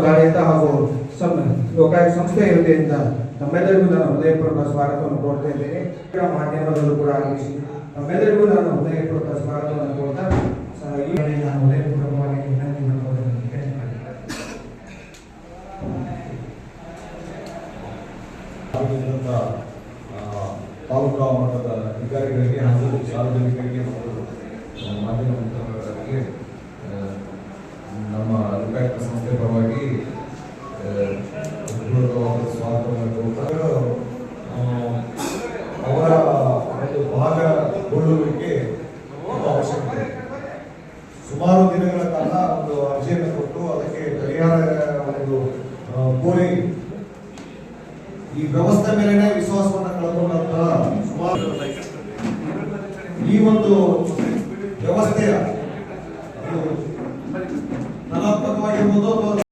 ಕಾರ್ಯದ ಹಾಗೂ ಸಂ- ಲೋಕಾಯುಕ್ತ ಸಂಸ್ಥೆಯ ವತಿಯಿಂದ ತಮ್ಮೆಲ್ಲರಿಗೂ ನಾನು ಹೃದಯಪೂರ್ವಕ ಸ್ವಾಗತವನ್ನು ಕೋರ್ತಾ ಇದ್ದೇನೆ. ಮಾಧ್ಯಮದಲ್ಲೂ ಕೂಡ ಆಗಮಿಸಿ ತಮ್ಮೆಲ್ಲರಿಗೂ ನಾನು ಹೃದಯಪೂರ್ವಕ ಸ್ವಾಗತವನ್ನು ಕೋರ್ತಾ ಈ ನಾನು ಹೃದಯಪೂರ್ವಕವಾಗಿ ವಿನಂತಿ ಮಾಡುವುದನ್ನು ತಾಲೂಕಾ ಮಟ್ಟದ ಅಧಿಕಾರಿಗಳಿಗೆ ಹಾಗೂ ಸಾರ್ವಜನಿಕರಿಗೆ ಮತ್ತು ಮಾಧ್ಯಮ ನಮ್ಮ ಲೋಕಾಯುಕ್ತ ಸಂಸ್ಥೆ ಪರವಾಗಿ ಹೃತ್ಪೂರ್ವಕವಾದ ಸ್ವಾಗತವನ್ನು ಕೋರ್ತಾ ಆ, ಅವರ ಒಂದು ಭಾಗಗೊಳ್ಳುವಿಕೆ ಅವಶ್ಯಕತೆ. ಸುಮಾರು ದಿನಗಳ ಕಾಲ ಒಂದು ಅರ್ಜಿಯನ್ನು ಕೊಟ್ಟು ಅದಕ್ಕೆ ಪರಿಹಾರ ಒಂದು ಕೋರಿ ಈ ವ್ಯವಸ್ಥೆ ಮೇಲೆನೆ ವಿಶ್ವಾಸವನ್ನು ಕಳೆದುಕೊಂಡಂತಹ ಸುಮಾರು ಈ ಒಂದು ವ್ಯವಸ್ಥೆಯ ಅದು ಧನಾತ್ಮಕವಾಗಿರ್ಬೋದು ಅಥವಾ